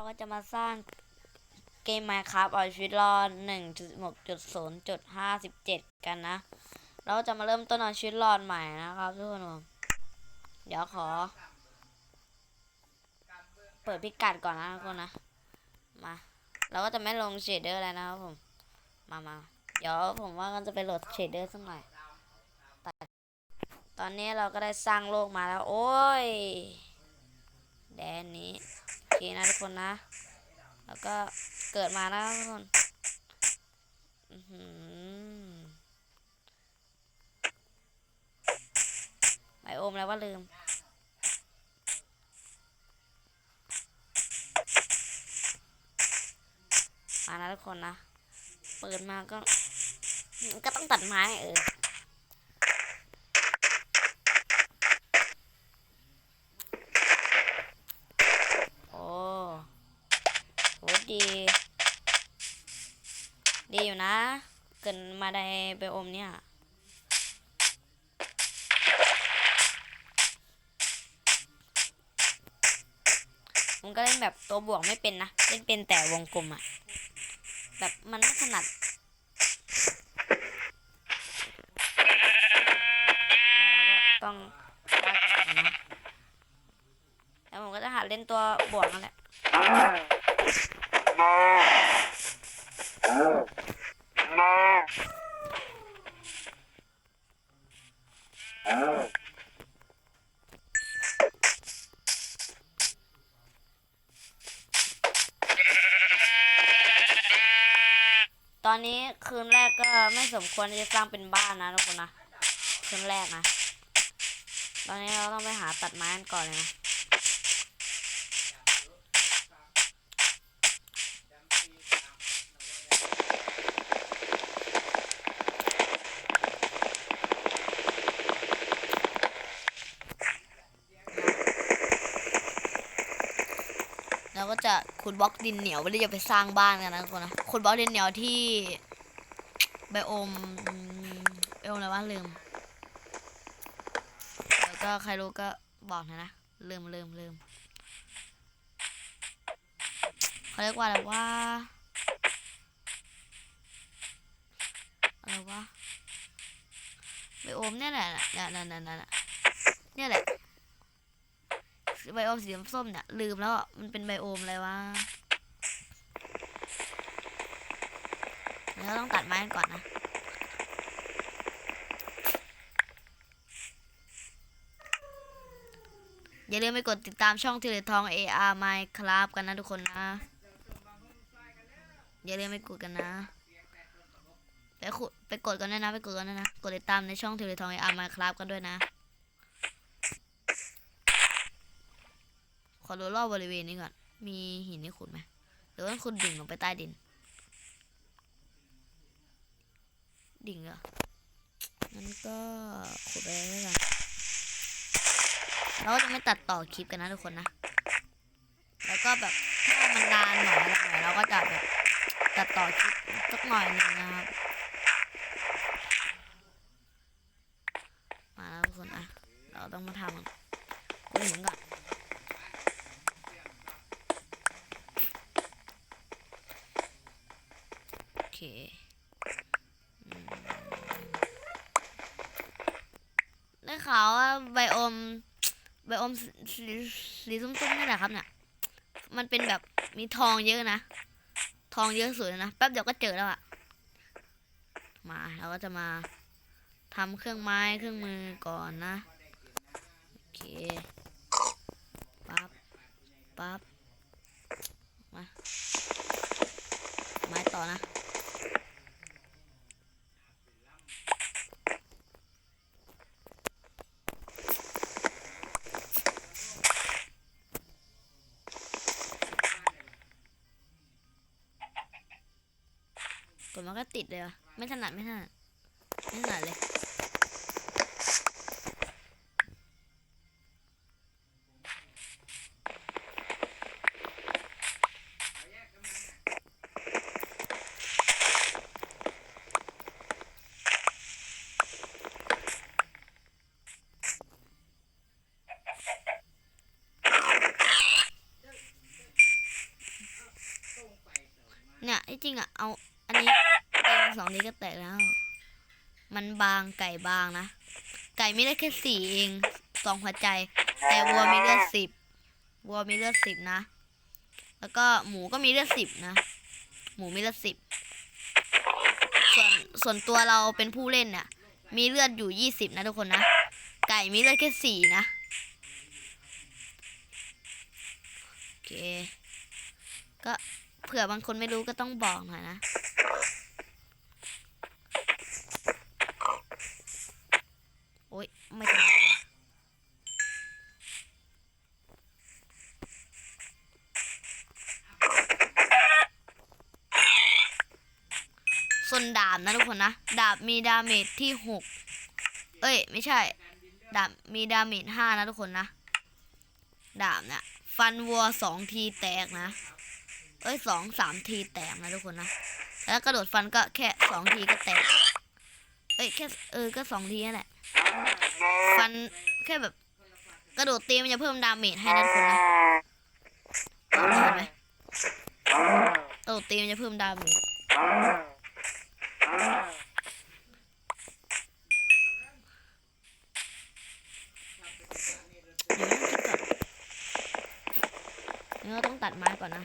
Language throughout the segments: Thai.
ราก็จะมาสร้างเกม Minecraft เอาชีวิตรอด1.6.0.57 กันนะ เราจะมาเริ่มต้นเอาชีวิตรอดใหม่นะครับทุกคนผมเดี๋ยวขอ เปิดพิกัดก่อนนะทุกคนนะ มา เราก็จะไม่ลงเชดเดอร์แล้วนะครับผม มามาเดี๋ยวผมว่ากันจะไปโหลดเชดเดอร์สักหน่อยแต่ตอนนี้เราก็ได้สร้างโลกมาแล้ว โอ้ย แดนนี้ โอเคนะทุกคนนะ แล้วก็เกิดมาแล้วทุกคนหือไบโอมแล้วว่าลืมมานะทุกคนนะ เปิดมาก็ ก็ต้องตัดไม้เออ โอ้โห ดี ดีอยู่นะ เกินมาได้ไปอมเนี่ยผมก็เล่นแบบตัวบวกไม่เป็นนะ เล่นเป็นแต่วงกลมอะแบบมันไม่ถนัดต้องวัดก่อนนะแล้วผมก็จะหาเล่นตัวบวกนั่นแหละ ตอนนี้คืนแรกก็ไม่สมควรที่จะสร้างเป็นบ้านนะทุกคนนะ คืนแรกนะ ตอนนี้เราต้องไปหาตัดไม้กันก่อนเลยนะ เราก็จะขุดบล็อกดินเหนียวเพื่อจะไปสร้างบ้านกันนะทุกคนนะขุดบล็อกดินเหนียวที่ไบโอมไบโอมอะไรวะลืมแล้วก็ใครรู้ก็บอกนะนะลืมลืมลืมเขาเรียกว่าอะไรว่าอะไรวะไบโอมเนี่ยแหละเนี่ยเนี่ยเนี่ยเนี่ยเนี่ยแหละ ไบโอมสีส้มเนี่ย ลืมแล้วมันเป็นไบโอมอะไรวะเดี๋ยวเราต้องตัดไม้กันก่อนนะอย่าลืมไปกดติดตามช่องทีเลทอง AR Minecraft กันนะทุกคนนะ อย่าลืมไปกดกันนะ ไปขุดไปกดกันด้วยนะ ไปกดกันด้วยนะ กดติดตามในช่องทีเลทอง AR Minecraft กันด้วยนะ ขอดูรอบบริเวณนี้ก่อน มีหินให้ขุดไหมหรือว่าขุดดิ่งลงไปใต้ดิน ดิ่งเหรองั้นก็ขุดไปเลยแล้วกันเราจะไม่ตัดต่อคลิปกันนะทุกคนนะ แล้วก็แบบถ้ามันนานหน่อยอะไรหน่อยเราก็จะแบบตัดต่อคลิปสักหน่อยหนึ่งนะครับ มาแล้วทุกคนอะ เราต้องมาท ได้ข่าว่าไบโอมไบโอมสีสีส้มๆนี่แหละครับเนี่ย มันเป็นแบบมีทองเยอะนะ ทองเยอะสุดนะ แป๊บเดียวก็เจอแล้วอะมาเราก็จะมาทำเครื่องไม้เครื่องมือก่อนนะ โอเค ปั๊บ ปั๊บ มา ไม้ต่อนะ ดมันก็ติดเลยวะไม่ถนัดไม่ถนัดไม่ถนัดเลยเนี่ยที่จริงอะเอาอันนี้ สองนี้ก็แตกแล้ว มันบางไก่บางนะ ไก่มีเลือดแค่สี่เองสองหัวใจ แต่วัวมีเลือดสิบวัวมีเลือดสิบนะ แล้วก็หมูก็มีเลือดสิบนะ หมูมีเลือดสิบส่วนส่วนตัวเราเป็นผู้เล่นเนี่ยมีเลือดอยู่ยี่สิบนะทุกคนนะ ไก่มีเลือดแค่สี่นะโอเค ก็เผื่อบางคนไม่รู้ก็ต้องบอกหน่อยนะ โอ๊ย ไม่ถนัดว่ะส่วนดาบนะทุกคนนะ ดาบมีดาเมจที่หกเอ้ย ไม่ใช่ ดาบมีดาเมจห้านะทุกคนนะ ดาบเนี่ยฟันวัวสองทีแตกนะ เอ้ยสองสามทีแตกนะทุกคนนะ แล้วกระโดดฟันก็แค่สองทีก็แตก เอ้ยแค่เออก็สองทีนั่นแหละ ฟันแค่แบบกระโดดตีมันจะเพิ่มดาเมจให้นะทุกคนนะเห็นไหมกระโดดตีมันจะเพิ่มดาเมจเดี๋ยวต้องคิดก่อนเดี๋ยวเราต้องตัดไม้ก่อนนะ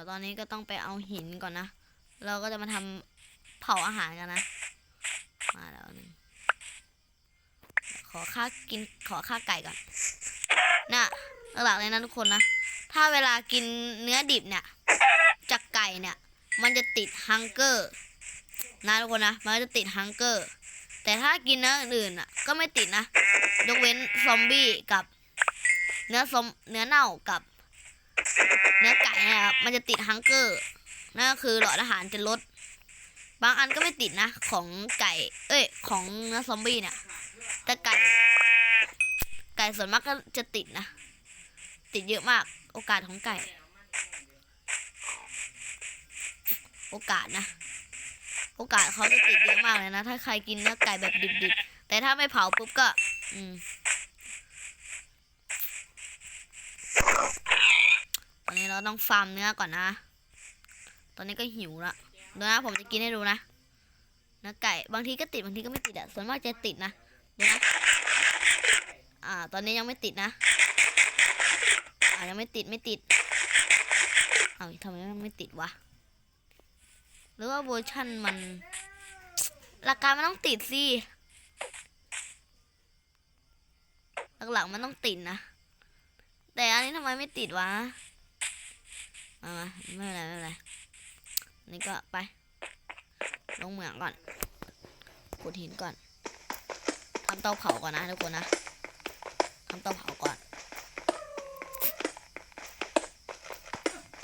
ดี๋ยวตอนนี้ก็ต้องไปเอาหินก่อนนะ เราก็จะมาทำเผาอาหารกันนะ มาแล้วหนึ่งขอค่ากินขอค่าไก่ก่อนน่ะหลักเลยนะทุกคนนะ ถ้าเวลากินเนื้อดิบเนี่ย จากไก่เนี่ย มันจะติดฮังเกอร์นะทุกคนนะ มันจะติดฮังเกอร์ แต่ถ้ากินเนื้ออื่นอะ ก็ไม่ติดนะ ยกเว้นซอมบี้กับ เนื้อซอมเนื้อเน่ากับ เนื้อไก่นะครับมันจะติดฮังเกอร์นั่นก็คือหลอดอาหารจะลด บางอันก็ไม่ติดนะ ของไก่ เอ้ย ของเนื้อซอมบี้เนี่ยแต่ไก่ ไก่ส่วนมากก็จะติดนะ ติดเยอะมาก โอกาสของไก่ โอกาสนะ โอกาสเขาจะติดเยอะมากเลยนะ ถ้าใครกินเนื้อไก่แบบดิบๆ แต่ถ้าไม่เผาปุ๊บก็ อืม ต อนนี้เราต้องฟาร์มเนื้อก่อนนะ ตอนนี้ก็หิวละเดี๋ยวนะผมจะกินให้ดูนะเนื้อไก่บางทีก็ติดบางทีก็ไม่ติดอะส่วนมากจะติดนะเดี๋ยวนะอ่า ตอนนี้ยังไม่ติดนะ อ่ายังไม่ติดไม่ติดเอาทำไมมันไม่ติดวะหรือว่าเวอร์ชันมันหลักกามันต้องติดสิหลักๆมันต้องติดนะ แต่อันนี้ทำไมไม่ติดวะ มามาไม่เป็นไรไม่เป็นไรนี่ก็ไป ลงเหมืองก่อนขุดหินก่อนทำเตาเผาก่อนนะทุกคนนะทำเตาเผาก่อน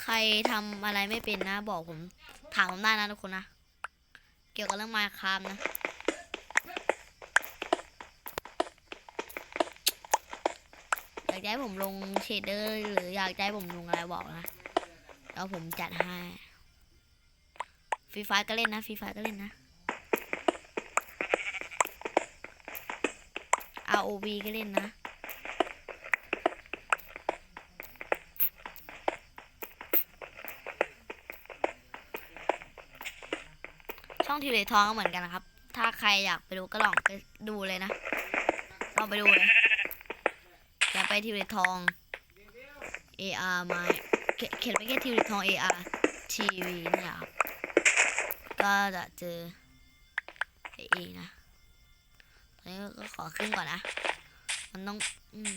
ใครทำอะไรไม่เป็นนะ บอกผมถามผมได้นะทุกคนนะ เกี่ยวกับเรื่องมค์คามนะอยากให้ผมลงเชดเดอร์หรืออยากให้ผมลงอะไรบอกนะ แล้วผมจัดให้ฟรีไฟก็เล่นนะฟรีไฟก็เล่นนะ ROV ก็เล่นนะช่องทีวีทองก็เหมือนกันนะครับ ถ้าใครอยากไปดูก็ลองไปดูเลยนะลองไปดูเลยอย่าไปทีวีทอง AR มา เขียนไปแค่ทีวีทอง AR ทีวีเนี่แหละครับก็จะเจอไอเอนะตอนนี้ก็ขอขึ้นก่อนนะ มันต้อง อืม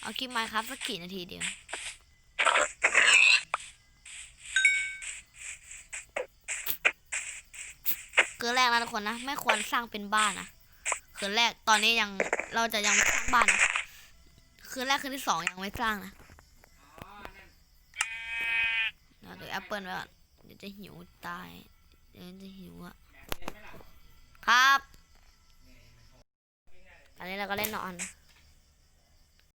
เอาคลิปมาครับสักกี่นาทีเดียว นะทุกคนนะ ไม่ควรสร้างเป็นบ้านนะคืนแรกตอนนี้ยังเราจะยังไม่สร้างบ้านนะคืนแรกคืนที่สองยังไม่สร้างนะเราดูแอปปเปิลไว้ก่อนเดี๋ยวจะหิวตาย เดี๋ยวจะหิวอะครับ อันนี้เราก็เล่นนอน